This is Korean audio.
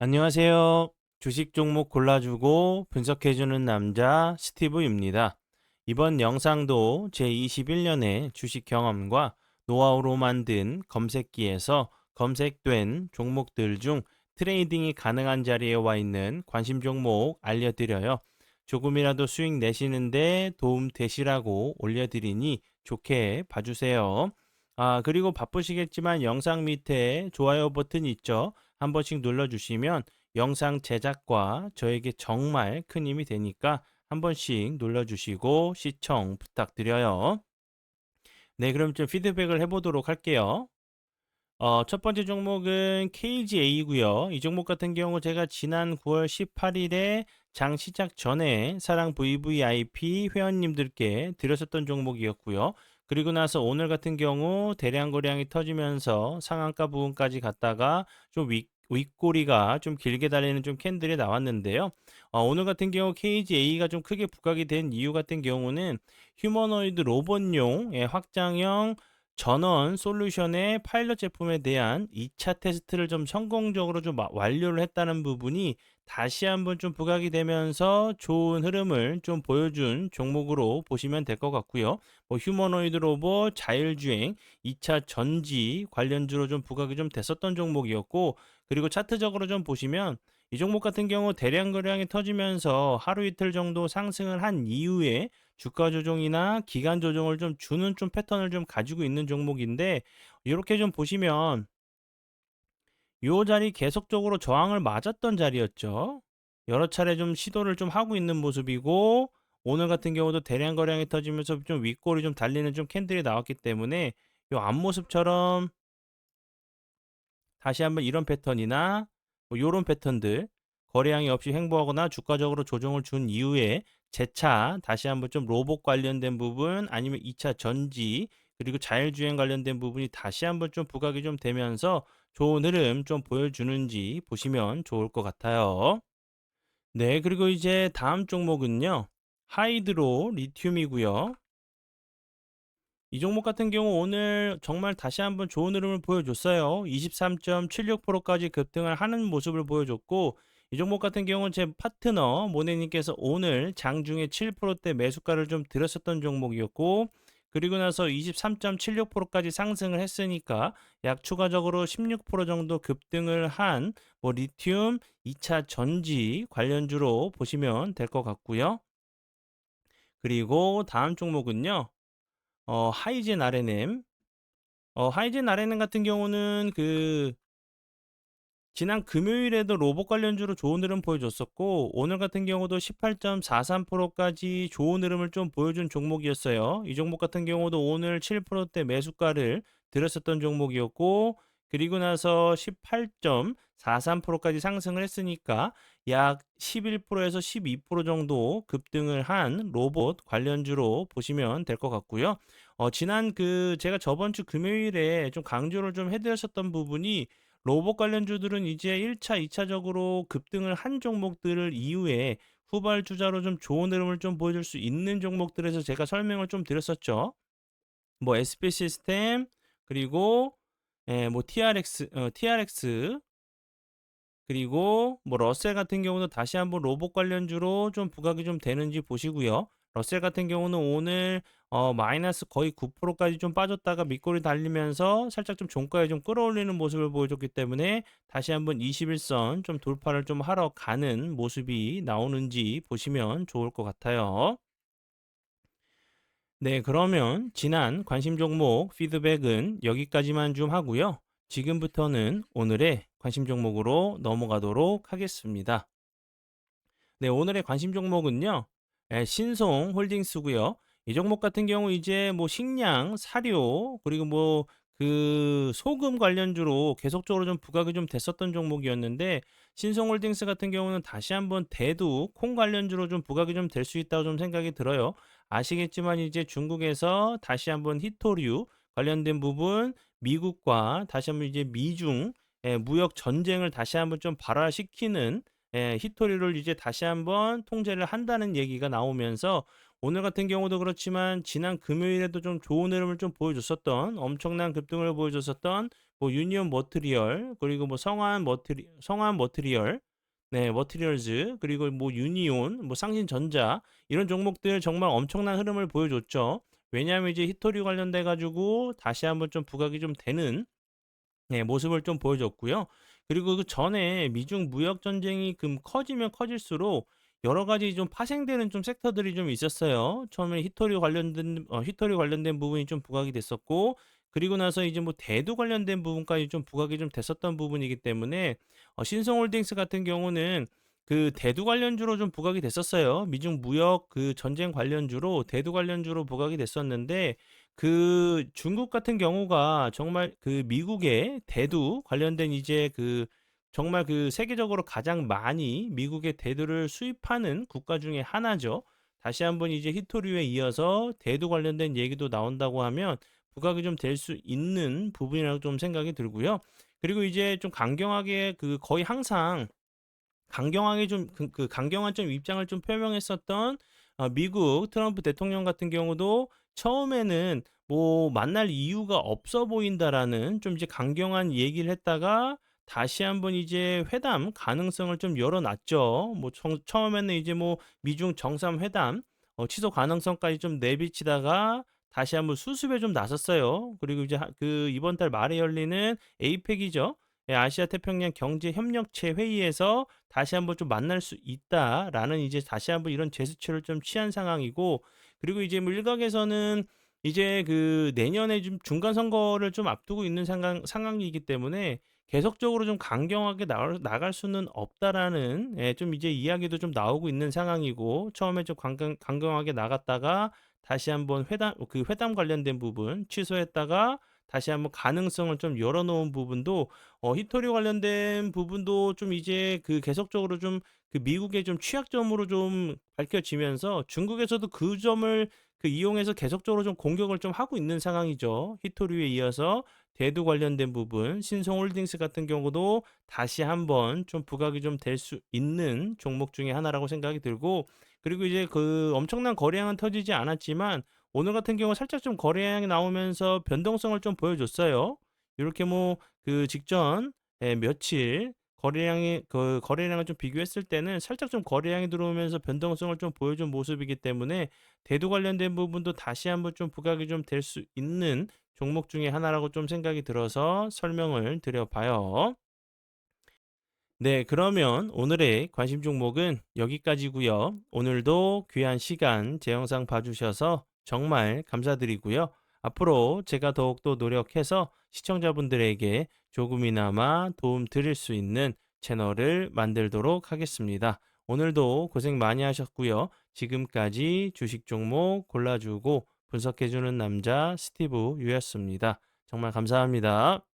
안녕하세요. 주식 종목 골라주고 분석해주는 남자 스티브입니다. 이번 영상도 제21년의 주식 경험과 노하우로 만든 검색기에서 검색된 종목들 중 트레이딩이 가능한 자리에 와 있는 관심 종목 알려드려요. 조금이라도 수익 내시는데 도움 되시라고 올려드리니 좋게 봐주세요. 아, 그리고 바쁘시겠지만 영상 밑에 좋아요 버튼 있죠? 한 번씩 눌러주시면 영상 제작과 저에게 정말 큰 힘이 되니까 한 번씩 눌러주시고 시청 부탁드려요. 네, 그럼 좀 피드백을 해보도록 할게요. 어, 첫 번째 종목은 KGA고요. 이 종목 같은 경우 제가 지난 9월 18일에 장 시작 전에 사랑 VVIP 회원님들께 드렸었던 종목이었고요. 그리고 나서 오늘 같은 경우 대량 거래량이 터지면서 상한가 부분까지 갔다가 좀 윗, 윗꼬리가 좀 길게 달리는 좀 캔들이 나왔는데요. 어, 오늘 같은 경우 KGA가 좀 크게 부각이 된 이유 같은 경우는 휴머노이드 로봇용 의 확장형 전원 솔루션의 파일럿 제품에 대한 2차 테스트를 좀 성공적으로 좀 완료를 했다는 부분이 다시 한번 좀 부각이 되면서 좋은 흐름을 좀 보여준 종목으로 보시면 될 것 같고요. 뭐 휴머노이드 로봇, 자율주행, 2차 전지 관련주로 좀 부각이 좀 됐었던 종목이었고 그리고 차트적으로 좀 보시면 이 종목 같은 경우 대량 거래량이 터지면서 하루 이틀 정도 상승을 한 이후에 주가 조정이나 기간 조정을 좀 주는 좀 패턴을 좀 가지고 있는 종목인데 이렇게 좀 보시면 요 자리 계속적으로 저항을 맞았던 자리였죠. 여러 차례 좀 시도를 좀 하고 있는 모습이고 오늘 같은 경우도 대량 거래량이 터지면서 좀 윗골이 좀 달리는 좀 캔들이 나왔기 때문에 요 앞모습처럼 다시 한번 이런 패턴이나 뭐 요런 패턴들 거래량이 없이 횡보하거나 주가적으로 조정을 준 이후에 재차 다시 한번 좀 로봇 관련된 부분 아니면 2차 전지 그리고 자율주행 관련된 부분이 다시 한번 좀 부각이 좀 되면서 좋은 흐름 좀 보여주는지 보시면 좋을 것 같아요. 네, 그리고 이제 다음 종목은요. 하이드로 리튬이고요. 이 종목 같은 경우 오늘 정말 다시 한번 좋은 흐름을 보여줬어요. 23.76%까지 급등을 하는 모습을 보여줬고 이 종목 같은 경우는 제 파트너 모네님께서 오늘 장중에 7%대 매수가를 좀 들었었던 종목이었고 그리고 나서 23.76%까지 상승을 했으니까 약 추가적으로 16% 정도 급등을 한 뭐 리튬 2차 전지 관련주로 보시면 될 것 같고요. 그리고 다음 종목은요. 어, 하이젠 RNM. 어, 하이젠 RNM 같은 경우는 그 지난 금요일에도 로봇 관련주로 좋은 흐름 보여줬었고 오늘 같은 경우도 18.43%까지 좋은 흐름을 좀 보여준 종목이었어요. 이 종목 같은 경우도 오늘 7%대 매수가를 들었었던 종목이었고 그리고 나서 18.43%까지 상승을 했으니까 약 11%에서 12% 정도 급등을 한 로봇 관련주로 보시면 될 것 같고요. 어, 지난 그 제가 저번 주 금요일에 좀 강조를 좀 해드렸었던 부분이 로봇 관련주들은 이제 1차, 2차적으로 급등을 한 종목들을 이후에 후발주자로 좀 좋은 흐름을 좀 보여줄 수 있는 종목들에서 제가 설명을 좀 드렸었죠. 뭐 SP 시스템 그리고 예, 뭐 TRX, 어, TRX 그리고 뭐 러셀 같은 경우는 다시 한번 로봇 관련주로 좀 부각이 좀 되는지 보시고요. 러셀 같은 경우는 오늘 어, 마이너스 거의 9%까지 좀 빠졌다가 밑골이 달리면서 살짝 좀 종가에 좀 끌어올리는 모습을 보여줬기 때문에 다시 한번 21선 좀 돌파를 좀 하러 가는 모습이 나오는지 보시면 좋을 것 같아요. 네, 그러면 지난 관심 종목 피드백은 여기까지만 좀 하고요. 지금부터는 오늘의 관심 종목으로 넘어가도록 하겠습니다. 네, 오늘의 관심 종목은요. 예, 신송 홀딩스고요. 이 종목 같은 경우 이제 뭐 식량, 사료, 그리고 뭐 그 소금 관련주로 계속적으로 좀 부각이 좀 됐었던 종목이었는데 신성홀딩스 같은 경우는 다시 한번 대두 콩 관련주로 좀 부각이 좀 될 수 있다고 좀 생각이 들어요. 아시겠지만 이제 중국에서 다시 한번 히토류 관련된 부분 미국과 다시 한번 이제 미중 예, 무역 전쟁을 다시 한번 좀 발화시키는 예, 히토리를 이제 다시 한번 통제를 한다는 얘기가 나오면서 오늘 같은 경우도 그렇지만 지난 금요일에도 좀 좋은 흐름을 좀 보여줬었던 엄청난 급등을 보여줬었던 뭐 유니온 머트리얼, 그리고 뭐 성한 머트리 성한 머트리얼, 네, 머트리얼즈, 그리고 뭐 유니온, 뭐 상신전자 이런 종목들 정말 엄청난 흐름을 보여줬죠. 왜냐하면 이제 히토리 관련돼 가지고 다시 한번 좀 부각이 좀 되는 네, 모습을 좀 보여줬고요. 그리고 그 전에 미중 무역 전쟁이 금 커지면 커질수록 여러 가지 좀 파생되는 좀 섹터들이 좀 있었어요. 처음에 히토리 관련된 어, 히토리 관련된 부분이 좀 부각이 됐었고, 그리고 나서 이제 뭐 대두 관련된 부분까지 좀 부각이 좀 됐었던 부분이기 때문에 어, 신성홀딩스 같은 경우는 그 대두 관련주로 좀 부각이 됐었어요. 미중 무역 그 전쟁 관련주로 대두 관련주로 부각이 됐었는데 그 중국 같은 경우가 정말 그 미국의 대두 관련된 이제 그 정말 그 세계적으로 가장 많이 미국의 대두를 수입하는 국가 중에 하나죠. 다시 한번 이제 히토류에 이어서 대두 관련된 얘기도 나온다고 하면 부각이 좀 될 수 있는 부분이라고 좀 생각이 들고요. 그리고 이제 좀 강경하게 그 거의 항상 강경하게 좀그 그 강경한 좀 입장을 좀 표명했었던 어 미국 트럼프 대통령 같은 경우도 처음에는 뭐 "만날 이유가 없어 보인다."라는 좀 이제 강경한 얘기를 했다가 다시 한번 이제 회담 가능성을 좀 열어 놨죠. 뭐 청 처음에는 이제 뭐 미중 정상 회담 어 취소 가능성까지 좀 내비치다가 다시 한번 수습에 좀 나섰어요. 그리고 이제 하 그 이번 달 말에 열리는 에이펙이죠. 예 아시아 태평양 경제 협력체 회의에서 다시 한번 좀 만날 수 있다라는 이제 다시 한번 이런 제스처를 좀 취한 상황이고 그리고 이제 뭐 일각에서는 이제 그 내년에 좀 중간 선거를 좀 앞두고 있는 상황 상황이기 때문에 계속적으로 좀 강경하게 나갈 나갈 수는 없다라는 예 좀 이제 이야기도 좀 나오고 있는 상황이고 처음에 좀 강경 강경하게 나갔다가 다시 한번 회담 그 회담 관련된 부분 취소했다가 다시 한번 가능성을 좀 열어 놓은 부분도 어 히토리 관련된 부분도 좀 이제 그 계속적으로 좀 그 미국의 좀 취약점으로 좀 밝혀지면서 중국에서도 그 점을 그 이용해서 계속적으로 좀 공격을 좀 하고 있는 상황이죠. 히토리에 이어서 대두 관련된 부분, 신성홀딩스 같은 경우도 다시 한번 좀 부각이 좀 될 수 있는 종목 중에 하나라고 생각이 들고 그리고 이제 그 엄청난 거래량은 터지지 않았지만 오늘 같은 경우 살짝 좀 거래량이 나오면서 변동성을 좀 보여줬어요. 이렇게 뭐 그 직전 예, 며칠 거래량이 그 거래량을 좀 비교했을 때는 살짝 좀 거래량이 들어오면서 변동성을 좀 보여준 모습이기 때문에 대두 관련된 부분도 다시 한번 좀 부각이 좀 될 수 있는 종목 중에 하나라고 좀 생각이 들어서 설명을 드려봐요. 네, 그러면 오늘의 관심 종목은 여기까지고요. 오늘도 귀한 시간 제 영상 봐주셔서 정말 감사드리고요. 앞으로 제가 더욱더 노력해서 시청자분들에게 조금이나마 도움 드릴 수 있는 채널을 만들도록 하겠습니다. 오늘도 고생 많이 하셨고요. 지금까지 주식 종목 골라주고 분석해주는 남자 스티브 유였습니다. 정말 감사합니다.